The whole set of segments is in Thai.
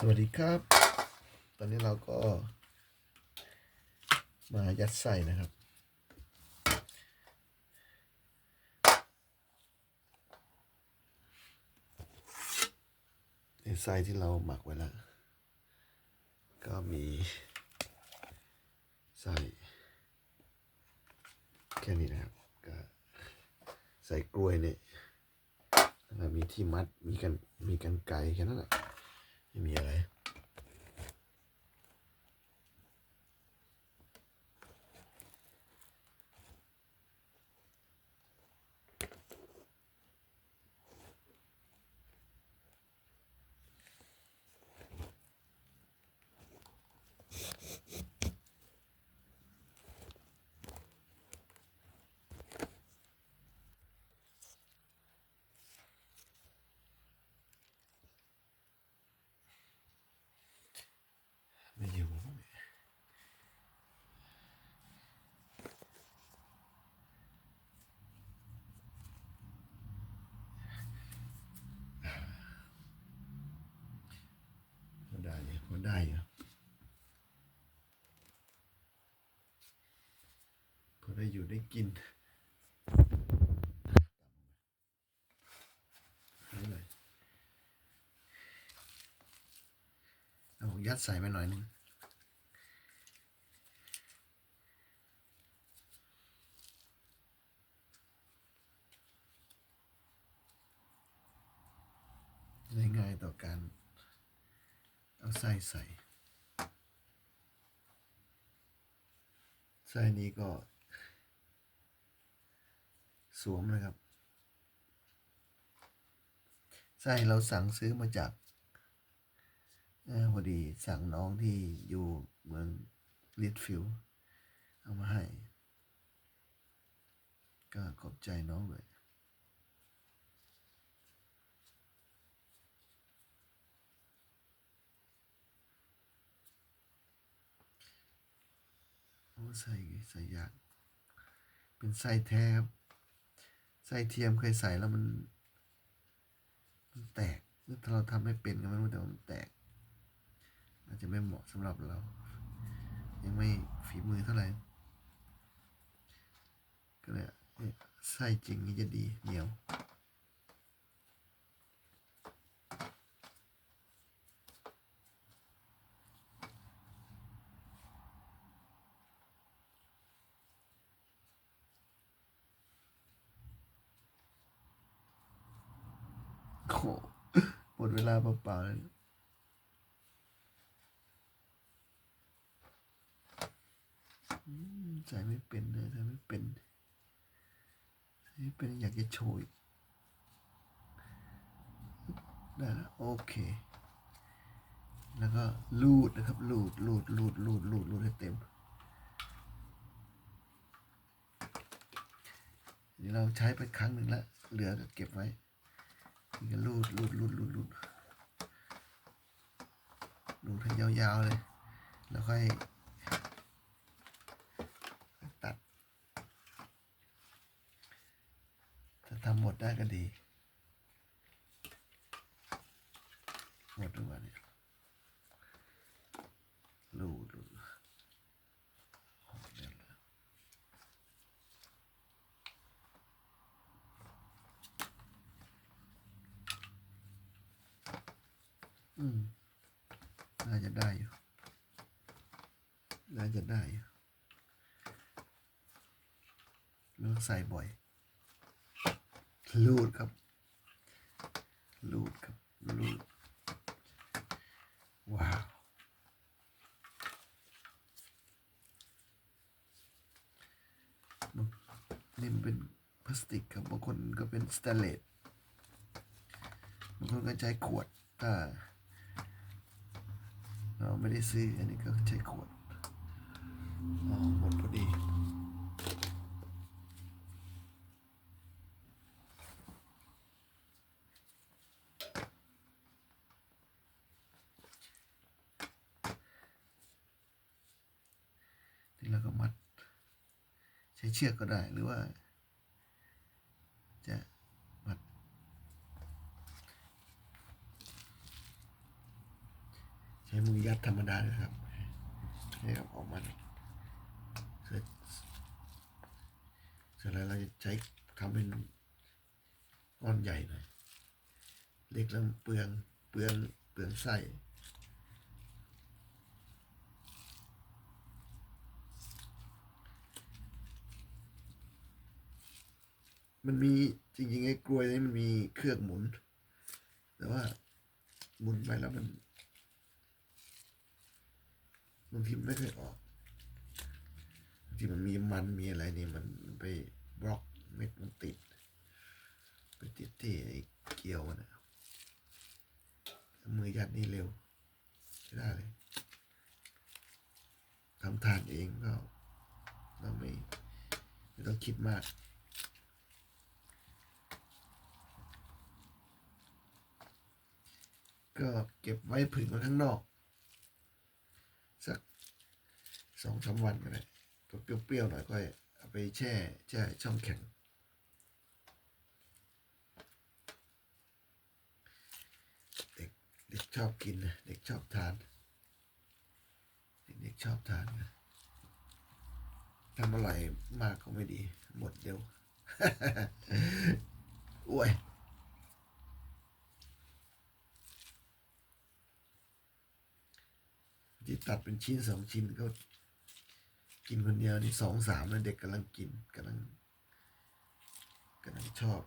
สวัสดีครับ ตอนนี้เราก็ มายัดใส่นะครับในไส้ที่เราหมักไว้แล้ว ก็มีไส้แค่นี้นะครับ ก็ใส่กล้วยเนี่ยมีที่มัด มีกัน มีกันไกรแค่นั้นแหละ ไม่มีอะไร ไม่อยู่พ อได้อยู่พอได้อยู่พอได้อยู่ได้กินนี่เลยเอายัดใส่ไปหน่อยนึงง่ายๆต่อการ เอาไส้ใส่ ไส้นี้ก็ สวมเลยครับ ไส้เราสั่งซื้อมาจากอพอดีสั่งน้องที่อยู่เมืองลิทฟิลเอามาให้ ก็ขอบใจน้องเลย โอ้ใส่ใส่ยาก เป็นไส้แท้ครับไส้เทียมเคยใส่แล้วมัน มันแตกถ้าเราทำไม่เป็นก็ไม่รู้แต่ว่ามันแตก อาจจะไม่เหมาะสำหรับเรา ยังไม่ฝีมือเท่าไหร่ ก็เลยเอ๊ะไส้จริงนี่จะดีเหนียว โอ้หหมดเวลาเปล่าๆเลยใส่ไม่เป็นเลยใส่ไม่เป็นใส่ไม่เป็นอยากจะโชยได้แล้วโอเค แล้วก็ลูดนะครับลูดลูดลูดลูดลูดลูดให้เต็มนี่เราใช้ไปครั้งหนึ่งแล้ว เหลือก็เก็บไว้ รูดรูดรูดรูดรูดรูดให้ยาวๆเลย แล้วค่อยตัด ถ้าทำหมดได้ก็ดี หมดหรือเปล่าเนี่ยรูดรูดโอ้เดี๋ยวนะอืม น่าจะได้อยู่น่าจะได้อยู่เลือกใส่บ่อยลูดครับลูดครับลูดว้าวนี่มันเป็นพลาสติกครับบางคนก็เป็นสแตนเลสบางคนก็ใช้ขวดถ้า เราไม่ได้ซื้อ อันนี้ก็ใช้ขวดอ๋อหมดพอดีนี่เราก็มัด ใช้เชือกก็ได้หรือว่า จะมัด ช้มือยัดธรรมดานะครับนี่ครับออกมาเสร็จเสร็จแล้วเราจะใช้ทำเป็นก้อนใหญ่หน่อยเล็กแล้วเปลืองเปลืองเปลืองไส้มันมีจริงๆไอ้กลวยนี่มันมีเครื่องหมุน แต่ว่าหมุนไปแล้วมัน บางทีมันไม่เคอยออกบางทีมันมีมันมีอะไรนี่มันไปบล็อกเม็ดมันติด ไปติดที่ไอ้เกลียวนะมือยัดนี่เร็วใช้ได้เลยทำทานเองก็เราไม่ไม่ต้องคิดมากก็เก็บไว้ผึ่งไว้ข้างนอก สัก สองสามวันก็ได้ก็เปรี้ยวๆหน่อยก็เอาไปแช่แช่ช่องแข็ง เด็กเด็กชอบกินนะเด็กชอบทาน เด็กชอบทานนะทำอร่อยมากก็ไม่ดี หมดเดียวอ้วยที่ตัดเป็นชิ้นสองชิ้นก็ กินคนเดียวนี่สองสามแล้วเด็กกำลังกินกำลังกำลังชอบ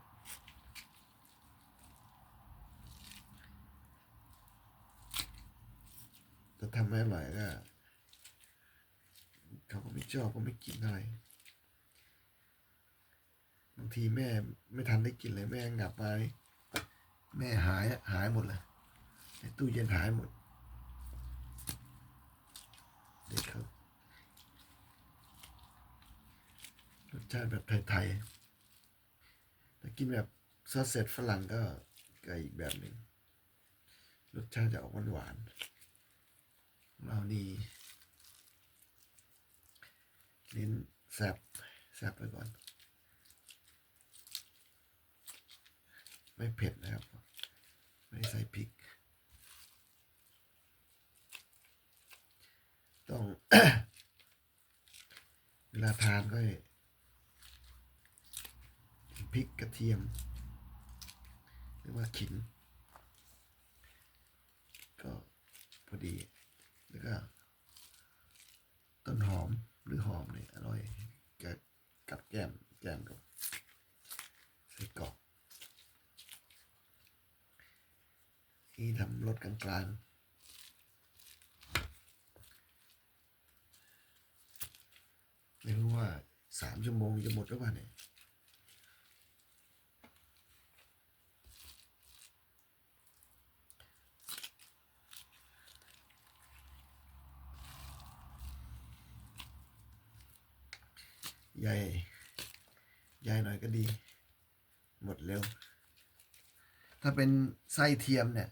แต่ทำไม่อร่อยก็เขาก็ไม่ชอบก็ไม่กินอะไรบางทีแม่ไม่ทันได้กินเลยแม่งับมาแม่หายหายหมดเลยตู้เย็นหายหมดเด็กเขารส ชาติแบบไทยๆแต่กินแบบซอสเสร็จฝรั่งก็ก็อีกแบบหนึ่งรสชาติจะออกหวานๆเรานี่ลิ้นแซบแซบไปก่อน ไม่เผ็ดนะครับ ไม่ใส่พริก ต้อง เวลาทานก็ พริกกระเทียมหรือว่าขิงก็พอดี แล้วก็ต้นหอมหรือหอมเนี่ยอร่อยกับกับแก้มแก้มกับไส้กรอกนี่ทำรสกลางๆไม่รู้ว่าสามชั่วโมงจะหมดหรือเปล่าเนี่ย ใหญ่ใหญ่หน่อยก็ดี หมดเร็ว ถ้าเป็นไส้เทียมเนี่ย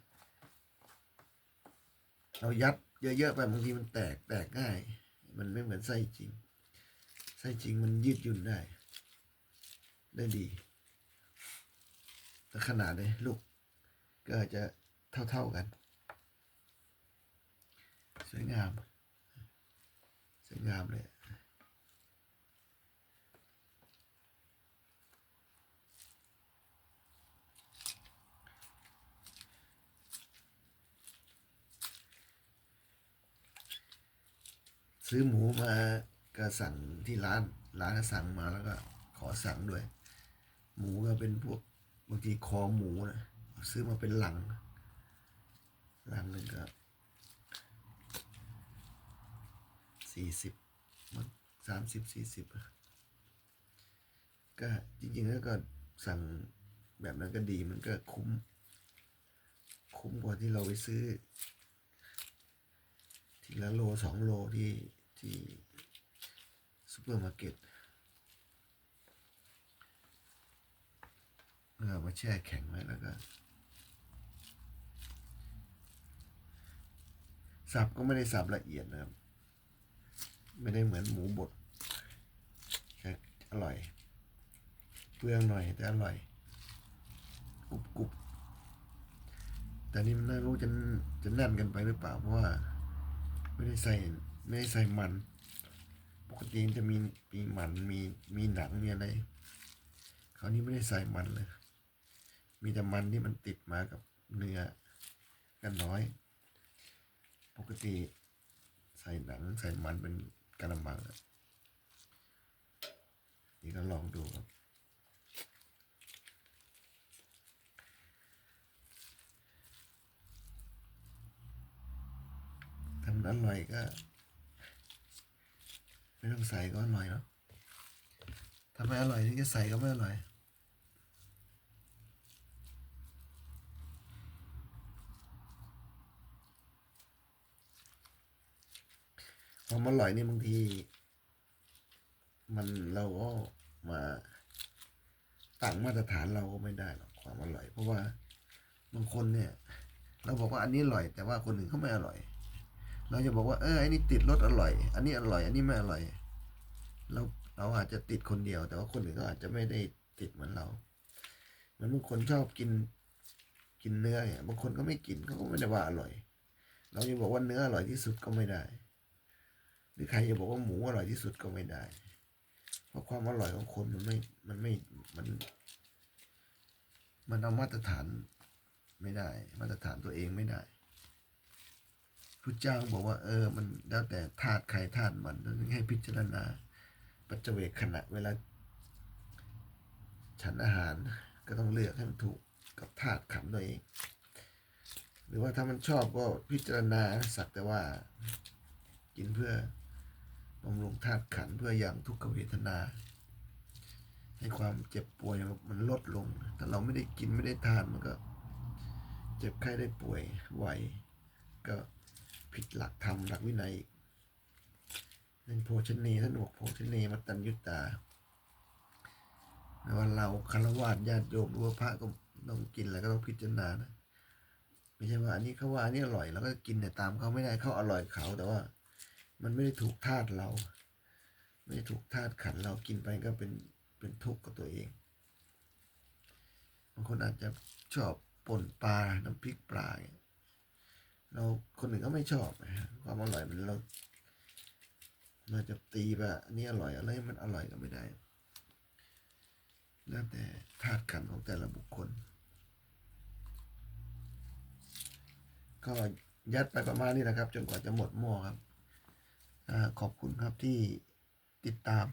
เรายัดเยอะๆไปบางทีมันแตกแตกง่าย มันไม่เหมือนไส้จริง ไส้จริงมันยืดหยุ่นได้ ได้ดี แต่ขนาดเลยลูกก็จะเท่าๆกัน สวยงาม สวยงามเลย ซื้อหมูมาก็สั่งที่ร้าน ร้านก็สั่งมาแล้วก็ขอสั่งด้วย หมูก็เป็นพวกบางทีคอหมูนะซื้อมาเป็นหลัง หลังหนึ่งก็สี่สิบมันสามสิบสี่สิบก็จริงๆแล้วก็สั่งแบบนั้นก็ดีมันก็คุ้ม คุ้มกว่าที่เราไปซื้อ ทีละโลสองโลที่ ที่ซูเปอร์มาร์เก็ตเอามาแช่แข็งไว้แล้วก็สับก็ไม่ได้สับละเอียดนะครับ ไม่ได้เหมือนหมูบดแค่อร่อย เปลืองหน่อยแต่อร่อยกรุบกรุบแต่นี่มันน่ารู้จะจะแน่นกันไปหรือเปล่า เพราะว่า ไม่ได้ใส่ ไม่ได้ใส่มัน ปกติจะมีมีมันมีมีหนังมีอะไรคราวนี้ไม่ได้ใส่มันเลย มีแต่มันที่มันติดมากับเนื้อกันน้อย ปกติใส่หนังใส่มันเป็นกระมังนี่ก็ลองดูครับถ้ามันอร่อยก็ ไม่ต้องใส่ก็อร่อยเนาะถ้าไม่อร่อยนี่จะใส่ก็ไม่อร่อยความอร่อยนี่บางที มันเราก็มาตั้งมาตรฐานเราก็ไม่ได้หรอกความอร่อย เพราะว่าบางคนเนี่ย เราบอกว่าอันนี้อร่อย แต่ว่าคนอื่นเขาไม่อร่อย เราจะบอกว่าเออไอ้นี่ติดรสอร่อย อันนี้อร่อย อันนี้ไม่อร่อย เราเราอาจจะติดคนเดียว แต่ว่าคนอื่นก็อาจจะไม่ได้ติดเหมือนเราเหมือนบางคนชอบกินกินเนื้อเนี่ยบางคนก็ไม่กินเขาก็ไม่ได้ว่าอร่อย เราจะบอกว่าเนื้ออร่อยที่สุดก็ไม่ได้ หรือใครจะบอกว่าหมูอร่อยที่สุดก็ไม่ได้ เพราะความอร่อยของคนมันไม่มันไม่มัน มันเอามาตรฐานไม่ได้ มาตรฐานตัวเองไม่ได้ พุทธเจ้าบอกว่าเออมันแล้วแต่ธาตุใครธาตุมันต้องให้พิจารณาปัจเจเวกขณะเวลาฉันอาหารก็ต้องเลือกให้มันถูกกับธาตุขันตัวเอง หรือว่าถ้ามันชอบก็พิจารณาสักแต่ว่ากินเพื่อบำรุงธาตุขันเพื่ออย่างทุกขเวทนา ให้ความเจ็บป่วยมันลดลง แต่เราไม่ได้กินไม่ได้ทานมันก็ เจ็บไข้ได้ป่วยไหวก็ ผิดหลักธรรมหลักวินัยนั่นโภชเนท่านบอกโภชเนมัตตัญยุตตาว่าเราคารวะญาติโยมหรือว่าพระก็ต้องกินแล้วก็ต้องพิจารณานะไม่ใช่ว่าอันนี้เขาว่าอันนี้อร่อยแล้วก็กินแต่ตามเขาไม่ได้เขาอร่อยเขาแต่ว่า มันไม่ได้ถูกธาตุเรา ไม่ได้ถูกธาตุขันเรากินไปก็เป็นเป็นทุกข์กับตัวเองบางคนอาจจะชอบป่นปลาน้ำพริกปลาเนี่ย เราคนหนึ่งก็ไม่ชอบนะความอร่อยมันเราเราจะตีแบบอันนี้อร่อยอะไรมันอร่อยก็ไม่ได้แล้วแต่ธาตุขันของแต่ละบุคคล ก็ยัดไปประมาณนี้นะครับ จนกว่าจะหมดหม้อครับอขอบคุณครับที่ติดตาม